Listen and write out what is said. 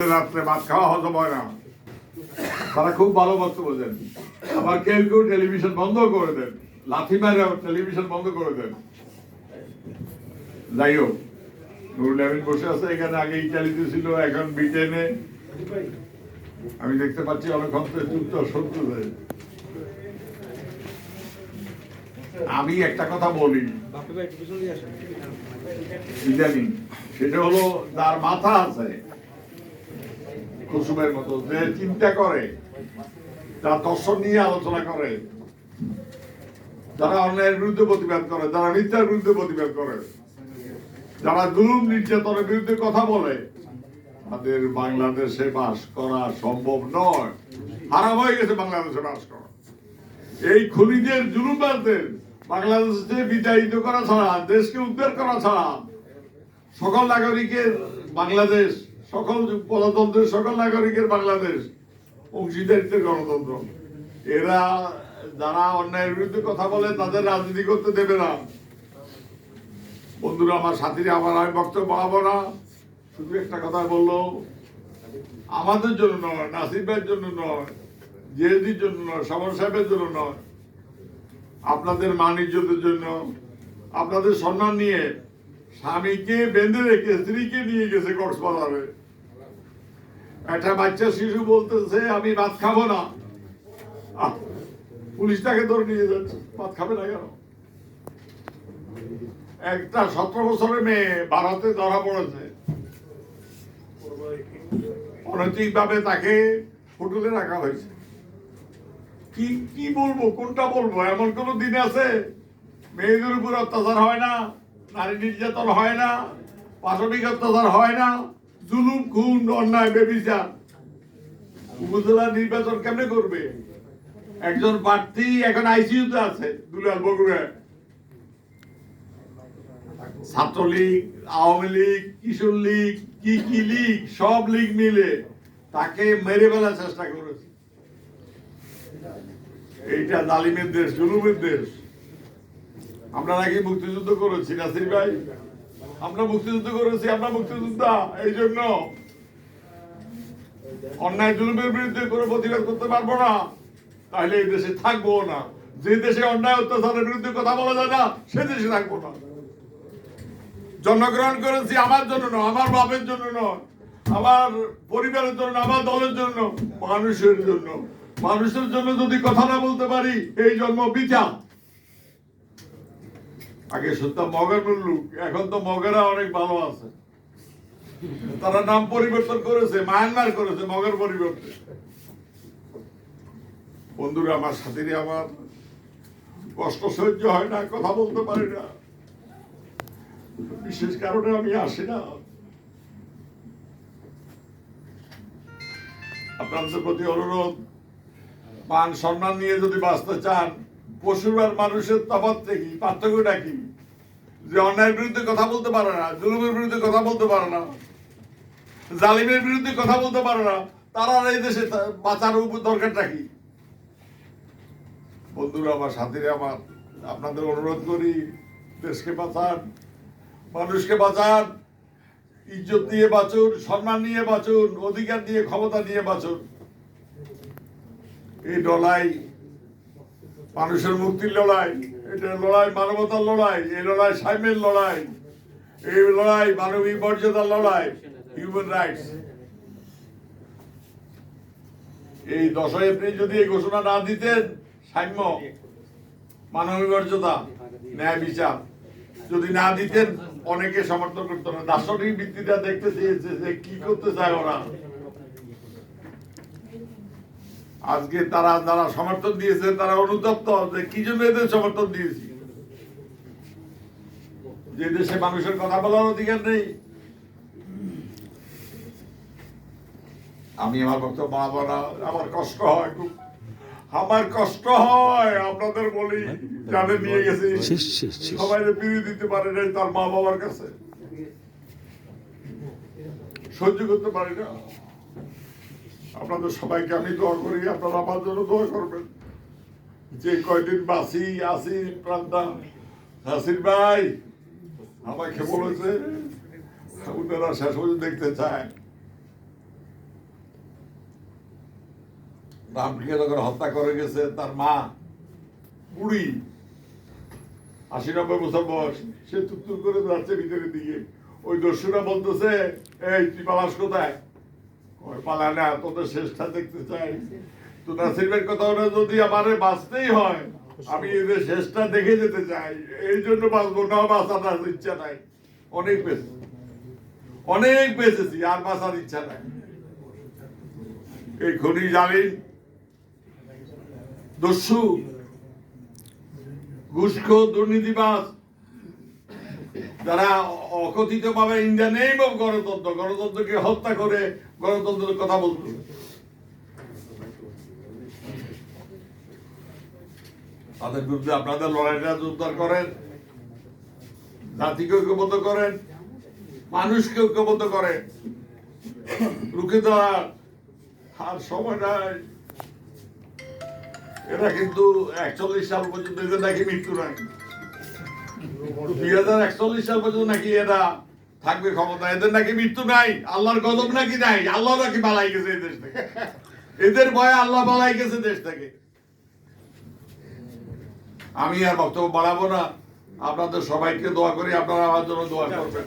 রাত্রে ভাত খাওয়া না। তারা খুব ভালো দেন। আবার কেউ কেউ টেলিভিশন বন্ধ করে দেন। লাথি মারে টেলিভিশন বন্ধ করে দেন। যাই হোক, নুরুল আমিন বসে আছে, এখানে আগে ছিল, এখন ব্রিটেনে। আমি দেখতে পাচ্ছি সত্য আমি একটা কথা বলি। ইদানিং, সেটা হলো, যার মাথা আছে কুসুমের মতো, যে চিন্তা করে, যারা দর্শন নিয়ে আলোচনা করে, যারা অন্যায়ের বিরুদ্ধে প্রতিবাদ করে, যারা মিথ্যার বিরুদ্ধে প্রতিবাদ করে, যারা জুলুম নির্যাতনের বিরুদ্ধে কথা বলে, তাদের বাংলাদেশে বাস করা সম্ভব নয়। হারাম হয়ে গেছে বাংলাদেশে বাস করা। এই খুনিদের, জুলুমবাজদের বাংলাদেশে বিতাড়িত করা ছাড়া, দেশকে উদ্ধার করা ছাড়া, সকল নাগরিকের বাংলাদেশ সকল গণতন্ত্রের সকল নাগরিকের বাংলাদেশ অংশীদারিত্বের গণতন্ত্র। এরা যারা অন্যায়ের বিরুদ্ধে কথা বলে, তাদের রাজনীতি করতে দেবে না। বন্ধুরা, আমার সাথীরা, আমার আমি বক্তব্য বাড়াবো না। শুধু একটা কথা বলল, আমাদের জন্য নয় ভাইয়ের জন্য নয় জেএদির জন্য নয় সমর সাহেবের জন্য নয়। আপনাদের মান ইজ্জতের জন্য, আপনাদের সম্মান নিয়ে স্বামীকে বেঁধে রেখে, স্ত্রীকে নিয়ে গেছে কক্সবাজারে। একটা বাচ্চা শিশু বলতেছে, আমি ভাত খাব না। পুলিশ তাকে ধরে নিয়ে যাচ্ছে। ভাত খাবে না কেন? একটা সতেরো বছরের মেয়ে ভারতে ধরা পড়েছে। অনৈতিক ভাবে তাকে হোটেলে রাখা হয়েছে। কি কি বলব, কোনটা বলব? এমন কোন দিন আছে? মেয়েদের উপর অত্যাচার হয় না, নারী নির্যাতন হয় না, পাশবিক অত্যাচার হয় না জুলুম, খুন, অন্যায়, বেবিচার। উপজেলা নির্বাচন কেমনে করবে? একজন প্রার্থী এখন আইসিইউতে আছে, দুলাল বগুড়ায় ছাত্রলীগ, আওয়ামী লীগ, কিশোর লীগ, কি কি লীগ, সব লীগ মিলে তাকে মেরে ফেলার চেষ্টা করেছে। এইটা জালিমের দেশ, জুলুমের দেশ। আমরা নাকি মুক্তিযুদ্ধ করেছি, নাসির ভাই? আমরা মুক্তিযুদ্ধ করেছি, আমরা মুক্তিযোদ্ধা এই জন্য অন্যায় জুলুমের বিরুদ্ধে কোনো প্রতিবাদ করতে পারব না। তাহলে এই দেশে থাকব না। যে দেশে অন্যায় অত্যাচারের বিরুদ্ধে কথা বলা যায় না, সে দেশে থাকব না। জন্মগ্রহণ করেছি আমার জন্য নয়, আমার বাপের জন্য নয়, আমার পরিবারের জন্য আমার দলের জন্য মানুষের জন্য। মানুষের জন্য যদি কথা না বলতে পারি, এই জন্ম বিচা আগে শুনতাম মগের লোক এখন তো মগেরা অনেক ভালো আছে। তারা নাম পরিবর্তন করেছে, মায়ানমার করেছে মগের পরিবর্তে। বন্ধুরা, আমার সাথীরা আমার কষ্ট সহ্য হয় না, কথা বলতে পারি না। বিশেষ কারণে আমি আসি না। আপনাদের প্রতি অনুরোধ, মান সম্মান নিয়ে যদি বাঁচতে চান পশুর আর মানুষের তফাৎ কি পার্থক্যটা কি? যে অন্যায়ের বিরুদ্ধে কথা বলতে পারে না, জুলুমের বিরুদ্ধে কথা বলতে পারে না, জালিমের বিরুদ্ধে কথা বলতে পারে না, তারা এই দেশে বাঁচার উপ- দরকারটা কি? বন্ধুরা, আমার সাথীরা, আমার আপনাদের অনুরোধ করি, দেশকে বাঁচান, মানুষকে বাঁচান, ইজ্জত দিয়ে বাঁচুন, সম্মান নিয়ে বাঁচুন, অধিকার দিয়ে ক্ষমতা নিয়ে বাঁচুন। এই লড়াই মানুষের মুক্তির লড়াই, এটা লড়াই মানবতার লড়াই, এই লড়াই সাইমের লড়াই, এই লড়াই মানবিক মর্যাদার লড়াই হিউম্যান রাইটস এই দশই এপ্রিল যদি এই ঘোষণা না দিতেন সাম্য মানবিক মর্যাদা, ন্যায় বিচার। যদি না দিতেন, অনেকে সমর্থন করতো না। দার্শনিক ভিত্তিটা দেখতে চেয়েছে যে কি করতে চায় ওরা। আজকে তারা যারা সমর্থন দিয়েছে তারা অনুতপ্ত যে কি জন্য এদের সমর্থন দিয়েছি? যে দেশে মানুষের কথা বলার অধিকার নেই। আমি আমার বক্তব্য না আমার কষ্ট হয় খুব। আমার কষ্ট হয় আপনাদের বলি যাদের নিয়ে গেছে। সবাই বিয়ে দিতে পারে নাই তার মা বাবার কাছে। সহ্য করতে পারি না। আপনাদের সবাইকে আমি দোয়া করি, আপনারা আমার জন্য দোয়া করবেন। যে কয়দিন বাসি আসি প্রান্তা হাসির ভাই, আমাকে বলেছে ওনারা শেষ পর্যন্ত দেখতে চায়। রামকে যখন হত্যা করে গেছে তার মা, বুড়ি। আশি নব্বই বছর বয়স, সে তুত্তুর করে যাচ্ছে ভিতরের দিকে। ওই দস্যুরা বলতেছে, এই, তুই পালাস কোথায়? ওই পালা না শেষটা দেখতে চাই। তো নাসিরের কথা হলো যদি আমারে বাঁচতেই হয়, আমি এদের শেষটা দেখে যেতে চাই। এই জন্য বাঁচবো, না বাঁচার ইচ্ছা নাই। অনেক বেশি অনেক বেঁচেছি, আর বাঁচার ইচ্ছা নাই। এই খনি জানি, দস্যু ঘুষখো দুর্নীতিবাজ যারা অকথিত ভাবে ইন্ডিয়া নেই বা গণতন্ত্র, গণতন্ত্রকে হত্যা করে গণতন্ত্রের কথা বলতো। তাদের বিরুদ্ধে আপনাদের লড়াইটা জোরদার করেন, জাতিকে ঐক্যবদ্ধ করেন, মানুষকে ঐক্যবদ্ধ করেন। রুখে দেওয়ার আর সময় নাই এরা কিন্তু একচল্লিশ সাল পর্যন্ত এদের নাকি মৃত্যু নাই। একচল্লিশ সাল পর্যন্ত নাকি থাকবে ক্ষমতা। এদের নাকি মৃত্যু নাই, আল্লাহর গজব নাকি নাই, আল্লাহ নাকি বালাই গেছে দেশ থেকে। এদের ভয়ে আল্লাহ বালাই গেছে দেশ থেকে। আমি আর বক্তব্য বাড়াবো না। আপনাদের সবাইকে দোয়া করি, আপনারা আমার জন্য দোয়া করবেন।